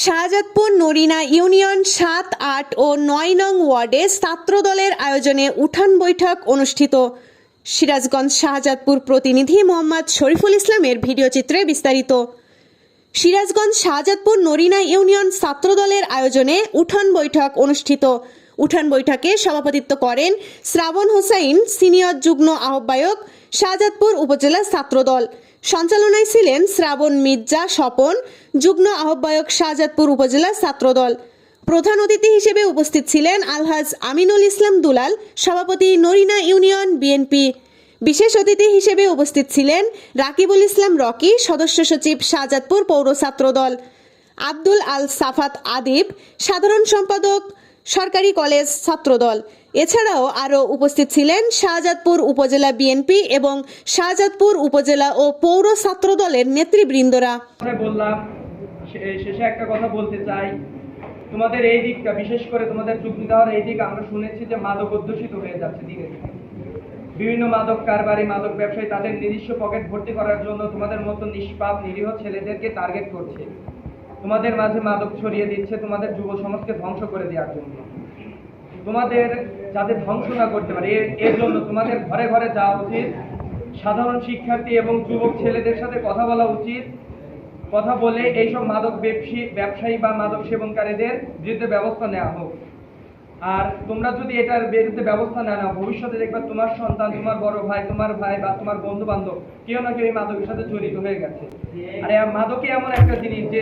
Shahzadpur Narina union সাত, আট ও নয় নং ওয়ার্ডে ছাত্রদলের আয়োজনে উঠান বৈঠক অনুষ্ঠিত। সিরাজগঞ্জ শাহজাদপুর প্রতিনিধি মোহাম্মদ শরীফুল ইসলামের ভিডিও চিত্রে বিস্তারিত। সিরাজগঞ্জ শাহজাদপুর নরিনা ইউনিয়ন ছাত্রদলের আয়োজনে উঠান বৈঠক অনুষ্ঠিত। উঠান বৈঠকে সভাপতিত্ব করেন শ্রাবণ হোসাইন, সিনিয়র যুগ্ম আহ্বায়ক, শাহজাদপুর উপজেলা ছাত্রদল। সঞ্চালনায় ছিলেন শ্রাবণ মির্জা স্বপন, যুগ্ম আহ্বায়ক শাহজাদপুর উপজেলা ছাত্রদল। প্রধান অতিথি হিসেবে উপস্থিত ছিলেন আলহাজ আমিনুল ইসলাম দুলাল, সভাপতি নরিনা ইউনিয়ন বিএনপি। বিশেষ অতিথি হিসেবে উপস্থিত ছিলেন রাকিবুল ইসলাম রকি, সদস্য সচিব শাহজাদপুর পৌর ছাত্রদল। আব্দুল আল সাফাত আদিব, সাধারণ সম্পাদক সরকারি কলেজ, ছাত্রদল। এছাড়াও আরও উপস্থিত ছিলেন শাহজাদপুর উপজেলা বিএনপি এবং শাহজাদপুর উপজেলা ও পৌর ছাত্রদলের নেতৃবৃন্দরা। বললাম শেষে একটা কথা বলতে চাই। তোমাদের এই দিকটা, বিশেষ করে তোমাদের চুক্তি দেওয়ার এই দিক আমরা শুনেছি যে মাদক অধ্যুষিত হয়ে যাচ্ছে দিনে বিভিন্ন মাদক কারবারি, মাদক ব্যবসায়ী তাদের নিজস্ব পকেট ভর্তি করার জন্য তোমাদের মতো নিষ্পাপ, নিরীহ ছেলেদেরকে টার্গেট করছে। তোমাদের মাঝে মাদক ছড়িয়ে দিচ্ছে, তোমাদের যুব সমাজকে ধ্বংস করে দেওয়ার জন্য। তোমাদের যাতে ধ্বংস না করতে পারে, এর- জন্য তোমাদের ঘরে ঘরে যাওয়া উচিত। সাধারণ শিক্ষার্থী এবং যুবক ছেলেদের সাথে কথা বলা উচিত। কথা বলে এইসব মাদক ব্যবসায়ী ব্যবসায়ী বা মাদক সেবনকারীদের বিরুদ্ধে ব্যবস্থা নেওয়া হোক। আর তোমরা যদি এটার বিরুদ্ধে ব্যবস্থা না নাও, ভবিষ্যতে দেখবে তোমার সন্তান, তোমার বড় ভাই, তোমার ভাই বা তোমার বন্ধু বান্ধব কেউ না কেউ এই মাদকের সাথে জড়িত হয়ে গেছে। আর এই মাদকই এমন একটা জিনিস যে